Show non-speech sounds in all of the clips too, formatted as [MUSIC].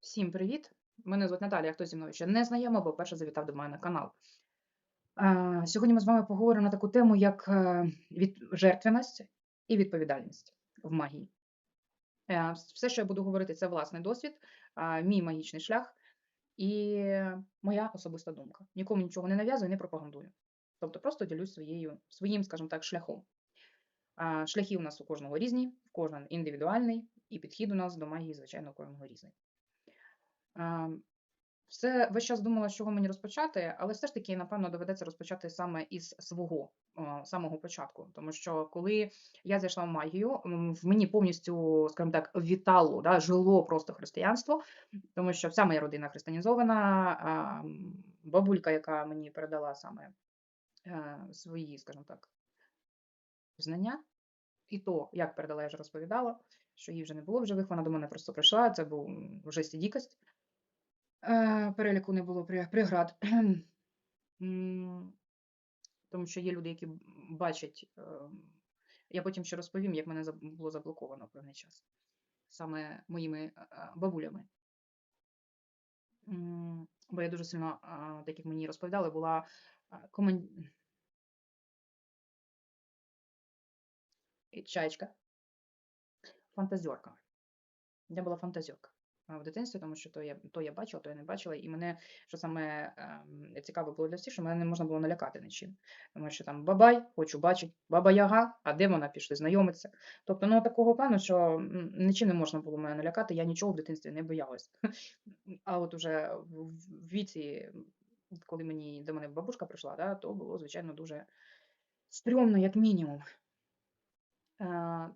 Всім привіт! Мене звуть Наталія, хто зі мною ще не знайомо, бо перше завітав до мене на канал. Сьогодні ми з вами поговоримо на таку тему, як е, жертвеність і відповідальність в магії. Е, Все, що я буду говорити, це власний досвід, мій магічний шлях і моя особиста думка. Нікому нічого не нав'язую, не пропагандую. Тобто просто ділюсь своєю, своїм, скажімо так, шляхом. Шляхи у нас у кожного різні, кожен індивідуальний, і підхід у нас до магії, звичайно, у кожного різний. А, Все весь час думала, з чого мені розпочати, але все ж таки, напевно, доведеться розпочати саме із свого самого початку. Тому що коли я зайшла в магію, в мені повністю, скажімо так, вітало, да, жило просто християнство, тому що вся моя родина християнізована, бабулька, яка мені передала саме е, свої, скажімо так, знання, і то, як передала, я вже розповідала, що її вже не було в живих, вона до мене просто прийшла, це був вже стідікость. Е, переліку не було преград. [CLEARS THROAT] Тому що є люди, які бачать. е, Я потім ще розповім, як мене було заблоковано певний час. Саме моїми е, бабулями. Бо я дуже сильно, так як мені розповідали, була команд... чаєчка, фантазерка. Я була фантазерка в дитинстві, тому що то я, то я бачила, то я не бачила. І мене, що саме ем, цікаво було для всіх, що мене не можна було налякати нічим. Тому що там бабай, хочу бачити, баба Яга, а де вона пішли знайомитися. Тобто, ну такого плану, що нічим не можна було мене налякати, я нічого в дитинстві не боялась. [LAUGHS] А от уже в віці, коли мені до мене бабушка прийшла, да, то було, звичайно, дуже стрьомно, як мінімум. Е,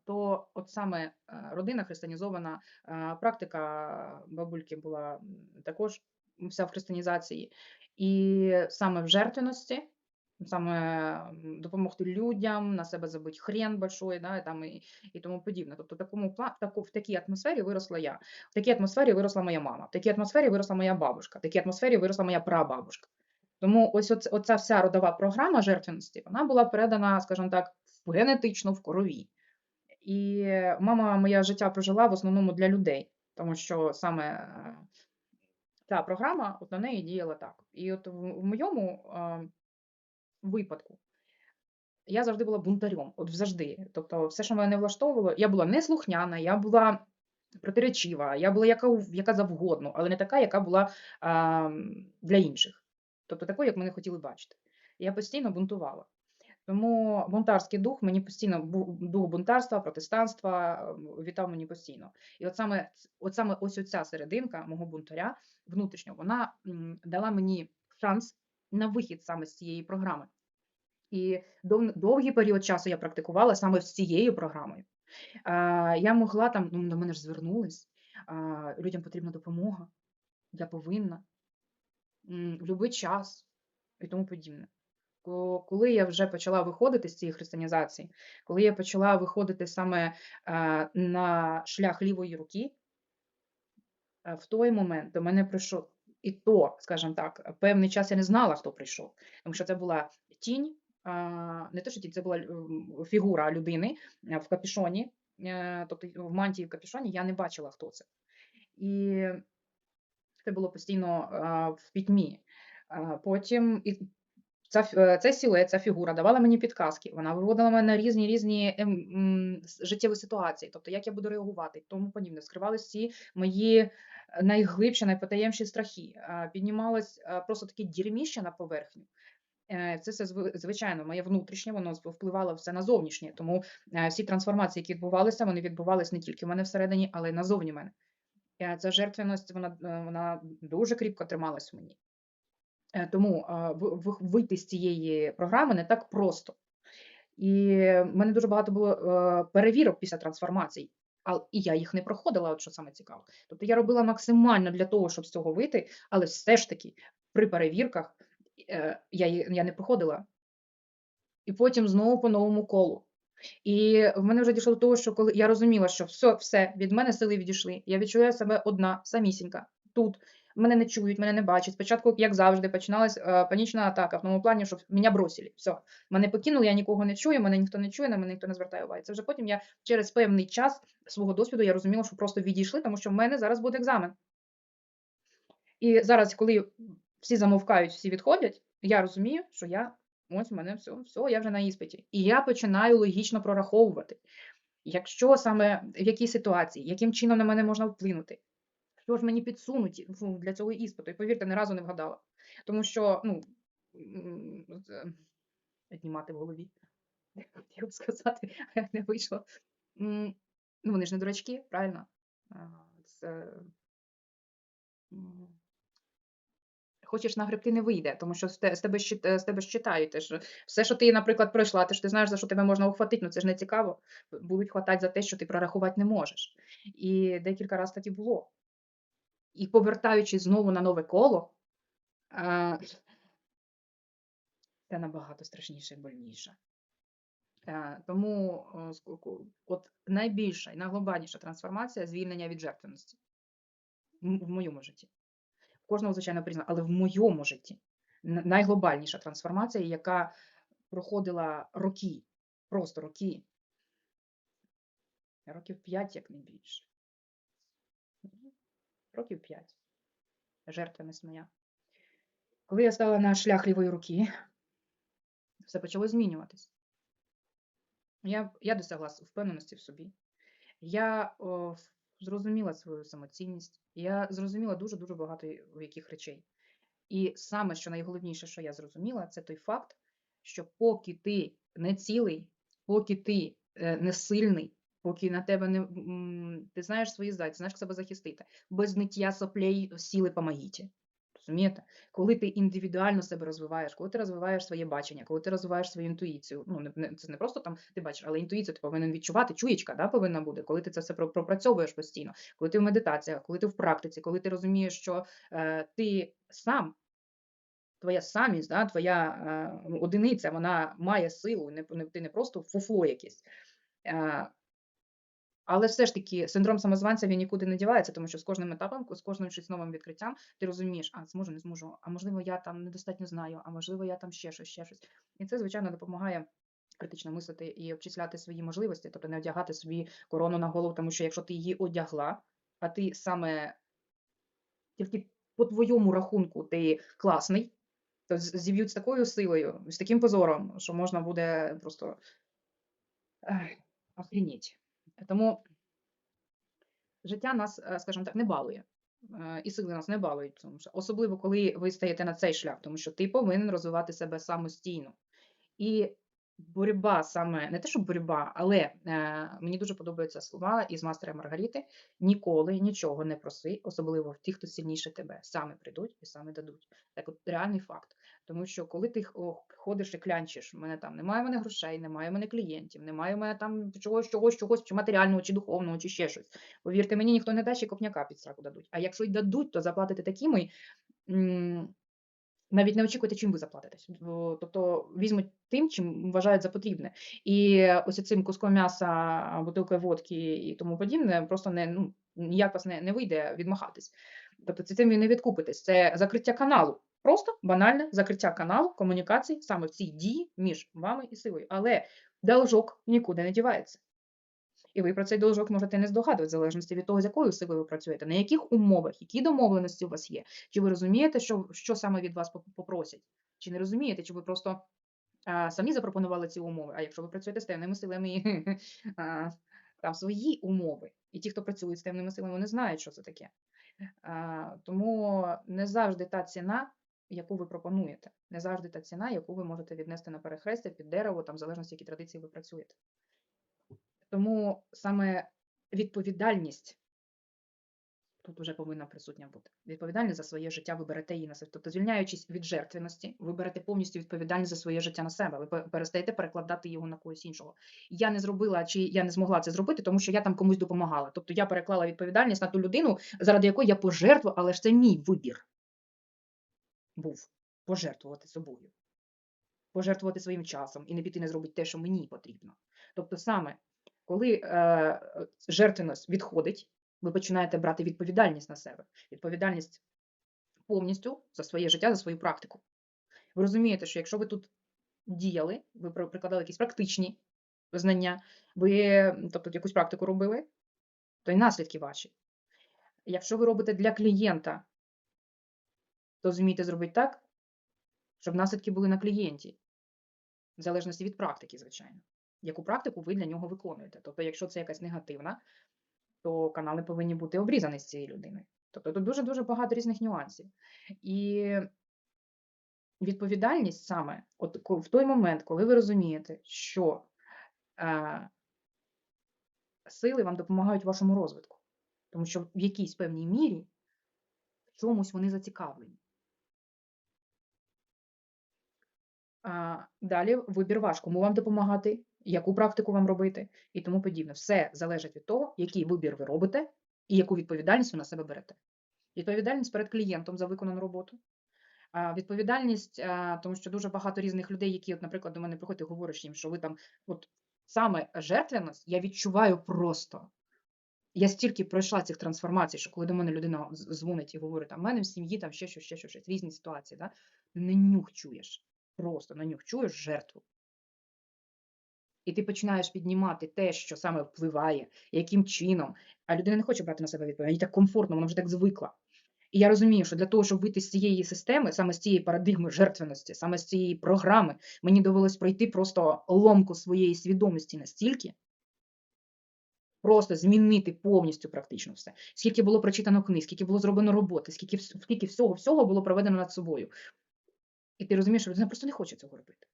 то от саме е, родина християнізована, е, практика бабульки була також вся в християнізації, і саме в жертвеності, саме допомогти людям, на себе забити хрен большой, да, і, там, і, і тому подібне. Тобто такому, таку, в такій атмосфері виросла я, в такій атмосфері виросла моя мама, в такій атмосфері виросла моя бабушка, в такій атмосфері виросла моя прабабушка. Тому ось оц- оця вся родова програма жертвеності, вона була передана, скажімо так, генетично в крові. І мама моє життя прожила в основному для людей, тому що саме е, ця програма от на неї діяла так. І от в, моєму е, випадку я завжди була бунтарем, от завжди. Тобто, все, що мене не влаштовувало, я була неслухняна, я була протиречива, я була яка, яка завгодно, але не така, яка була а, для інших. Тобто такою, як мене хотіли бачити. Я постійно бунтувала. Тому бунтарський дух мені постійно дух бунтарства, протестанства е, вітав мені постійно. І от саме, от саме ось оця серединка мого бунтаря внутрішнього, вона дала мені шанс на вихід саме з цієї програми. І дов- довгий період часу я практикувала саме з цією програмою. А, Я могла там, ну до мене ж звернулись, а, людям потрібна допомога, я повинна в будь-який час і тому подібне. Ко- Коли я вже почала виходити з цієї християнізації, коли я почала виходити саме е, на шлях лівої руки, е, в той момент до мене прийшов і то, скажімо так, певний час я не знала, хто прийшов, тому що це була тінь, не те, що тінь, це була фігура людини е, в капюшоні, е, тобто в мантії в капюшоні, я не бачила, хто це. І це було постійно в пітьмі. Потім і ця, е, ця фігура давала мені підказки. Вона виводила мене на різні різні ем, життєві ситуації, тобто як я буду реагувати тому подібне. Скривались всі мої е, найглибші, найпотаємші страхи. А, Піднімалось просто таке дірміще на поверхню. Е, Це все звичайно, моє внутрішнє, воно впливало все на зовнішнє. Тому е, всі трансформації, які відбувалися, вони відбувалися не тільки в мене всередині, але й назовні мене. Е, Ця жертвеність, вона, е, вона дуже кріпко трималась в мені. Е, Тому вийти з цієї програми не так просто. І в мене дуже багато було е, перевірок після трансформацій, а, і я їх не проходила, от що саме цікаво. Тобто я робила максимально для того, щоб з цього вийти, але все ж таки при перевірках е, я, я не проходила. І потім знову по новому колу. І в мене вже дійшло до того, що коли я розуміла, що все, все, від мене сили відійшли. Я відчуваю себе одна, самісінька, тут. Мене не чують, мене не бачать. Спочатку, як завжди, починалась е, панічна атака в тому плані, що мене бросили. Все, мене покинули, я нікого не чую, мене ніхто не чує, на мене ніхто не звертає уваги. Це вже потім я через певний час свого досвіду я розуміла, що просто відійшли, тому що в мене зараз буде екзамен. І зараз, коли всі замовкають, всі відходять, я розумію, що я ось в мене все, все, я вже на іспиті. І я починаю логічно прораховувати, якщо саме в якій ситуації, яким чином на мене можна вплинути, що ж мені підсунуть ну, для цього іспиту. І повірте, ні разу не вгадала. Тому що, ну, м, з- знімати в голові, [LAUGHS] хотіла сказати, а як не вийшло. Ну, вони ж не дурачки, правильно? Це... Хочеш нагребти, не вийде, тому що з тебе, е, з тебе ж читають. Ти ж все, що ти, наприклад, пройшла, ти ж ти знаєш, за що тебе можна ухватити, ну це ж не цікаво. Будуть хватати за те, що ти прорахувати не можеш. І декілька разів так і було. І повертаючись знову на нове коло, це набагато страшніше і больніше. Е, Тому е, от найбільша і найглобальніша трансформація звільнення від жертвеності в моєму житті. В кожного, звичайно, по але в моєму житті найглобальніша трансформація, яка проходила роки, просто роки, років 5, як не більше. Років 5. Жертвеність моя. Коли я стала на шлях лівої руки, все почало змінюватись. Я, я досягла впевненості в собі. Я о, зрозуміла свою самоцінність. Я зрозуміла дуже-дуже багато яких речей. І саме, що найголовніше, що я зрозуміла, це той факт, що поки ти не цілий, поки ти е, не сильний, поки на тебе не ти знаєш свої здатні, знаєш себе захистити, без ниття соплей сіли помогіть. Розумієте? Коли ти індивідуально себе розвиваєш, коли ти розвиваєш своє бачення, коли ти розвиваєш свою інтуїцію, ну не, це не просто там ти бачиш, але інтуїцію ти повинен відчувати, чуєчка да, повинна бути, коли ти це все пропрацьовуєш постійно, коли ти в медитаціях, коли ти в практиці, коли ти розумієш, що е, ти сам, твоя самість, да, твоя е, одиниця, вона має силу, не, ти не просто фуфло якесь. Е, але все ж таки синдром самозванця він нікуди не дівається, тому що з кожним етапом, з кожним щось новим відкриттям, ти розумієш, а зможу, не зможу, а можливо, я там недостатньо знаю, а можливо, я там ще щось, ще щось. І це, звичайно, допомагає критично мислити і обчисляти свої можливості, тобто не одягати собі корону на голову, тому що якщо ти її одягла, а ти саме тільки по твоєму рахунку ти класний, то зіб'ють з такою силою, з таким позором, що можна буде просто ех, охреніть. Тому життя нас, е, скажімо так, не балує. е, І сили нас не балують, тому що особливо коли ви стаєте на цей шлях, тому що ти повинен розвивати себе самостійно. І боротьба саме не те, що боротьба, але е, мені дуже подобаються слова із мастера Маргаріти: ніколи нічого не проси, особливо в тих, хто сильніше тебе, саме прийдуть і саме дадуть. Так, от реальний факт. Тому що коли ти ходиш і клянчиш, в мене там немає в мене грошей, немає в мене клієнтів, немає в мене там чогось, чогось, чогось, чи матеріального, чи духовного, чи ще щось. Повірте мені, ніхто не дасть, ще копняка під сраку дадуть. А якщо й дадуть, то заплатите такими. навіть не очікуйте, чим ви заплатитесь. Тобто візьмуть тим, чим вважають за потрібне. І ось цим куском м'яса, бутилкою водки і тому подібне, просто не ну ніяк вас не, не вийде відмахатись. Тобто цим ви не відкупитесь. Це закриття каналу. Просто банальне закриття каналу комунікацій саме в цій дії між вами і силою. Але должок нікуди не дівається. І ви про цей должок можете не здогадувати, в залежності від того, з якою силою ви працюєте, на яких умовах, які домовленості у вас є. Чи ви розумієте, що, що саме від вас попросять? Чи не розумієте, чи ви просто а, самі запропонували ці умови? А якщо ви працюєте з темними силами, і, [LAUGHS] а, там свої умови. І ті, хто працюють з темними силами, вони знають, що це таке. А, тому не завжди та ціна, яку ви пропонуєте, не завжди та ціна, яку ви можете віднести на перехрестя під дерево, там в залежності, які традиції ви працюєте. Тому саме відповідальність тут вже повинна присутня бути. Відповідальність за своє життя ви берете її на себе. Тобто, звільняючись від жертвеності, ви берете повністю відповідальність за своє життя на себе. Ви перестаєте перекладати його на когось іншого. Я не зробила чи я не змогла це зробити, тому що я там комусь допомагала. Тобто я переклала відповідальність на ту людину, заради якої я пожертвую, але ж це мій вибір був пожертвувати собою, пожертвувати своїм часом і не піти не зробити те, що мені потрібно. Тобто, саме коли е, жертвеність відходить, ви починаєте брати відповідальність на себе, відповідальність повністю за своє життя, за свою практику. Ви розумієте, що якщо ви тут діяли, ви прикладали якісь практичні знання, ви тобто якусь практику робили, то й наслідки ваші. Якщо ви робите для клієнта то зумійте зробити так, щоб наслідки були на клієнті. В залежності від практики, звичайно. Яку практику ви для нього виконуєте. Тобто, якщо це якась негативна, то канали повинні бути обрізані з цієї людини. Тобто тут дуже-дуже багато різних нюансів. І відповідальність саме от в той момент, коли ви розумієте, що е, сили вам допомагають вашому розвитку, тому що в якійсь певній мірі в чомусь вони зацікавлені. А, далі вибір ваш, кому вам допомагати, яку практику вам робити і тому подібне. Все залежить від того, який вибір ви робите і яку відповідальність ви на себе берете. Відповідальність перед клієнтом за виконану роботу. Відповідальність, тому що дуже багато різних людей, які, от, наприклад, до мене приходять і говориш їм, що ви там, от саме жертвеність, я відчуваю просто. Я стільки пройшла цих трансформацій, що коли до мене людина дзвонить і говорить, а в мене в сім'ї там ще щось, ще щось, різні ситуації, да? на нюх чуєш. Просто на нюх чуєш жертву. І ти починаєш піднімати те, що саме впливає, яким чином. А людина не хоче брати на себе відповідальність, їй так комфортно, вона вже так звикла. І я розумію, що для того, щоб вийти з цієї системи, саме з цієї парадигми жертвеності, саме з цієї програми, мені довелось пройти просто ломку своєї свідомості настільки, просто змінити повністю практично все. Скільки було прочитано книг, скільки було зроблено роботи, скільки, скільки всього всього було проведено над собою. І ти розумієш, що людина просто не хоче цього робити.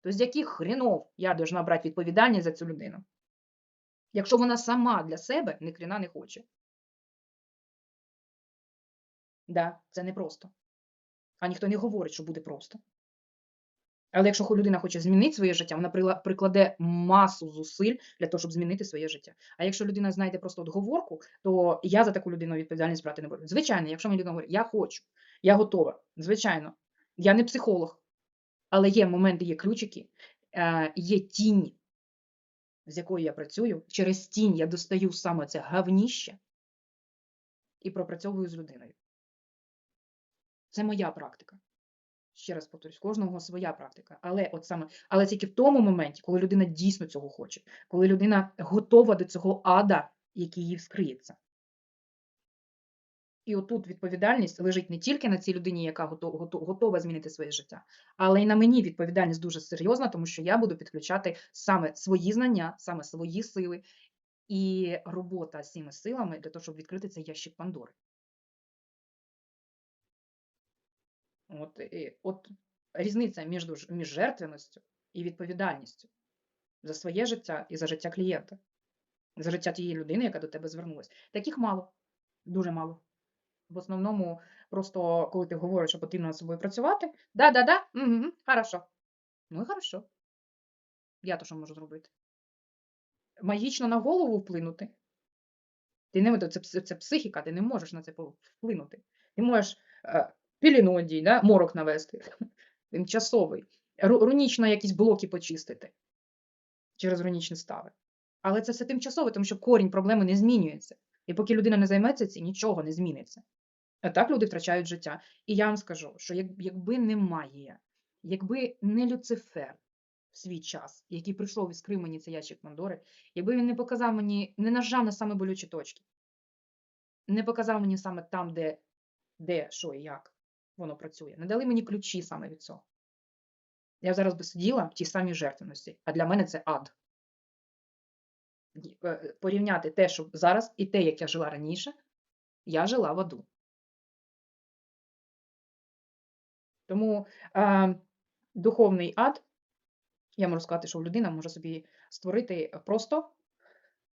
То з яких хренов я должна брати відповідальність за цю людину? Якщо вона сама для себе ні хрена не хоче. Да, це непросто. А ніхто не говорить, що буде просто. Але якщо людина хоче змінити своє життя, вона прикладе масу зусиль для того, щоб змінити своє життя. А якщо людина знайде просто отговорку, то я за таку людину відповідальність брати не буду. Звичайно, якщо мені людина говорить, я хочу, я готова. Звичайно, я не психолог, але є моменти, є ключики, е, є тінь, з якою я працюю. Через тінь я достаю саме це гавніще і пропрацьовую з людиною. Це моя практика. Ще раз повторюсь, кожного своя практика. Але от саме, але тільки в тому моменті, коли людина дійсно цього хоче, коли людина готова до цього ада, який їй вскриється. І отут відповідальність лежить не тільки на цій людині, яка гото- гото- готова змінити своє життя, але й на мені відповідальність дуже серйозна, тому що я буду підключати саме свої знання, саме свої сили і робота з цими силами для того, щоб відкрити цей ящик Пандори. От, і, от різниця між, між жертвеністю і відповідальністю за своє життя і за життя клієнта, за життя тієї людини, яка до тебе звернулася. Таких мало, дуже мало. В основному, просто коли ти говориш, що потрібно над собою працювати, да-да-да, угу, хорошо. Ну і хорошо. Я то що можу зробити? Магічно на голову вплинути. Ти не це, це психіка, ти не можеш на це вплинути. Ти можеш е, піліну одій, да? морок навести, [LAUGHS] тимчасовий, ру- рунічно якісь блоки почистити через рунічні стави. Але це все тимчасове, тому що корінь проблеми не змінюється. І поки людина не займеться цим, нічого не зміниться. А так люди втрачають життя. І я вам скажу, що як, якби не магія, якби не Люцифер в свій час, який прийшов і скрив мені цей ящик Мандори, якби він не показав мені, не нажав на саме болючі точки, не показав мені саме там, де, де, що і як воно працює, не дали мені ключі саме від цього. Я зараз би сиділа в тій самій жертвеності, а для мене це ад. Е, Порівняти те, що зараз, і те, як я жила раніше, я жила в аду. Тому е, духовний ад, я можу сказати, що людина може собі створити просто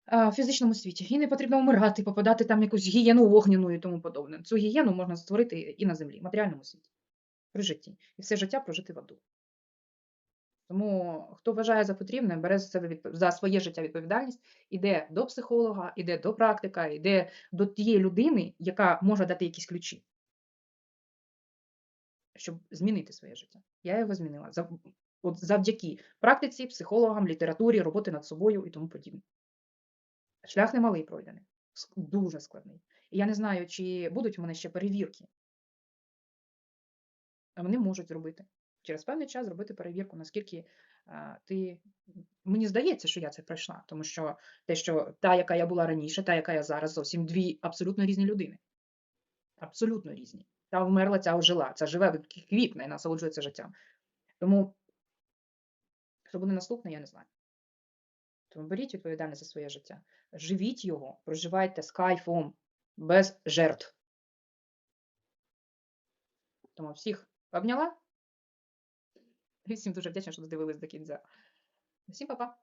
е, в фізичному світі. І не потрібно вмирати, попадати там в якусь гієну вогняну і тому подобне. Цю гієну можна створити і на землі, в матеріальному світі, при житті. І все життя прожити в аду. Тому хто вважає за потрібне, бере за себе за своє життя відповідальність, іде до психолога, іде до практика, іде до тієї людини, яка може дати якісь ключі, щоб змінити своє життя. Я його змінила от завдяки практиці, психологам, літературі, роботи над собою і тому подібне. Шлях немалий пройдений, дуже складний. І я не знаю, чи будуть у мене ще перевірки. А вони можуть зробити. Через певний час зробити перевірку, наскільки а, ти. Мені здається, що я це пройшла, тому що те, що та, яка я була раніше, та, яка я зараз, зовсім дві абсолютно різні людини. Абсолютно різні. Та вмерла, ця ожила. Ця живе, квітне і насолоджується життям. Тому, що буде наступне, я не знаю. Тому беріть відповідальність за своє життя. Живіть його, проживайте з кайфом, без жертв. Тому всіх обняла. Всім дуже вдячна, що додивились до кінця. Всім па-па!